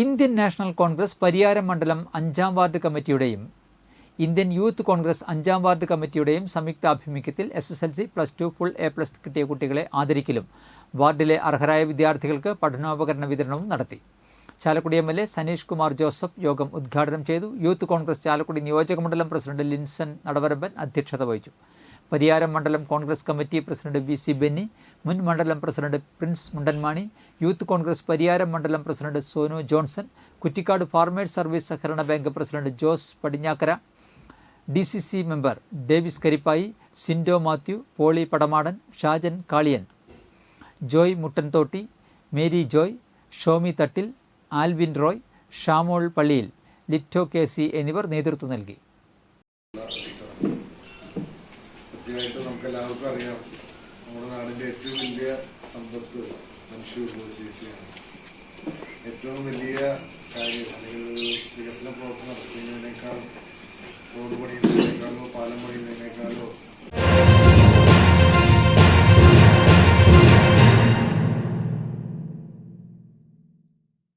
Indian national Congress Pariyaram മണ്ഡലം അഞ്ചാം ward കമ്മിറ്റിയുടെയും ഇന്ത്യൻ യൂത്ത് കോൺഗ്രസ് അഞ്ചാം വാർഡ് കമ്മിറ്റിയുടെയും സംയുക്താഭിമുഖ്യത്തിൽ S S L C plus two full A plus കിട്ടിയ കുട്ടികളെ ആദരിക്കലും വാർഡിലെ അർഹരായ വിദ്യാർത്ഥികൾക്ക് പഠനോപകരണ വിതരണവും നടത്തി. Chalakudy M L A Saneesh Kumar Joseph യോഗം ഉദ്ഘാടനം ചെയ്തു. യൂത്ത് കോൺഗ്രസ് ചാലക്കുടി നിയോജക മണ്ഡലം പ്രസിഡന്റ് ലിൻസൺ നടവരമ്പൻ അധ്യക്ഷത വഹിച്ചു. പരിയാരം മണ്ഡലം Congress committee president V C Benny മുൻ മണ്ഡലം president Prince Mundanmani youth Congress Pariyaram മണ്ഡലം president Sonu Johnson Kuttikkad farmers service സഹകരണ bank president Jose Padinjakkara D C C member Davis Karippayi Sindo Mathew Poly Padamadan Shajan Kaliyan Joy Muttanthotti Mary Joy Shomi Thattil Alvin Roy Shamol Palliyil Litto K C എന്നിവർ നേതൃത്വം നൽകി. തീർച്ചയായിട്ടും നമുക്ക് എല്ലാവർക്കും അറിയാം. നമ്മുടെ നാടിന്റെ ഏറ്റവും വലിയ സമ്പത്ത് മനുഷ്യ വിഭവശേഷിയാണ് ഏറ്റവും വലിയ കാര്യം അല്ലെങ്കിൽ വികസന പ്രവർത്തനം നടത്തുന്നതിനേക്കാൾ